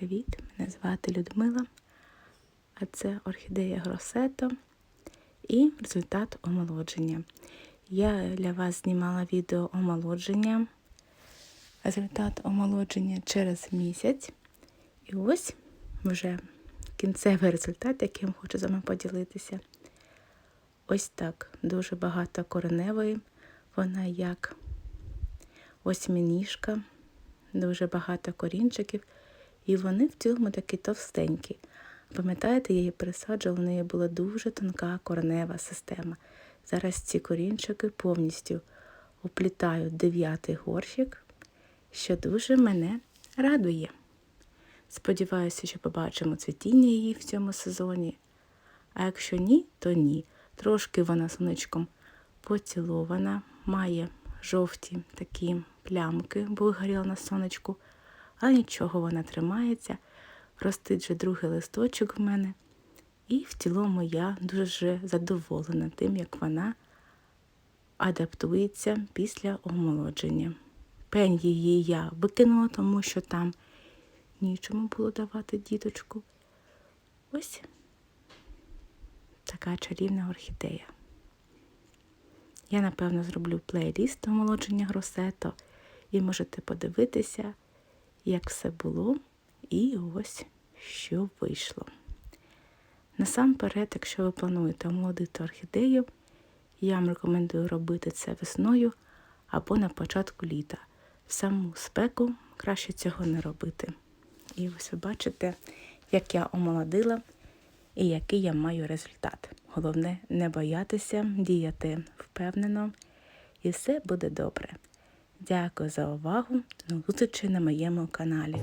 Привіт! Мене звати Людмила, а це орхідея Гросето і результат омолодження. Я для вас знімала відео омолодження, результат омолодження через місяць. І ось вже кінцевий результат, яким хочу з вами поділитися. Ось так, дуже багато кореневої. Вона як осьминіжка, дуже багато корінчиків. І вони в цілому такі товстенькі. Пам'ятаєте, я її пересаджувала, в неї була дуже тонка коренева система. Зараз ці корінчики повністю оплітають дев'ятий горщик, що дуже мене радує. Сподіваюся, що побачимо цвітіння її в цьому сезоні. А якщо ні, то ні. Трошки вона сонечком поцілована, має жовті такі плямки, бо вигоріла на сонечку, але нічого вона тримається. Ростить вже другий листочок в мене. І в цілому я дуже задоволена тим, як вона адаптується після омолодження. Пень її я викинула, тому що там нічому було давати діточку. Ось така чарівна орхідея. Я, напевно, зроблю плейліст омолодження гросето, і можете подивитися, як все було, і ось що вийшло. Насамперед, якщо ви плануєте омолодити орхідею, я вам рекомендую робити це весною або на початку літа. В саму спеку краще цього не робити. І ось ви бачите, як я омолодила і який я маю результат. Головне не боятися, діяти впевнено, і все буде добре. Дякую за увагу. До зустрічі на моєму каналі.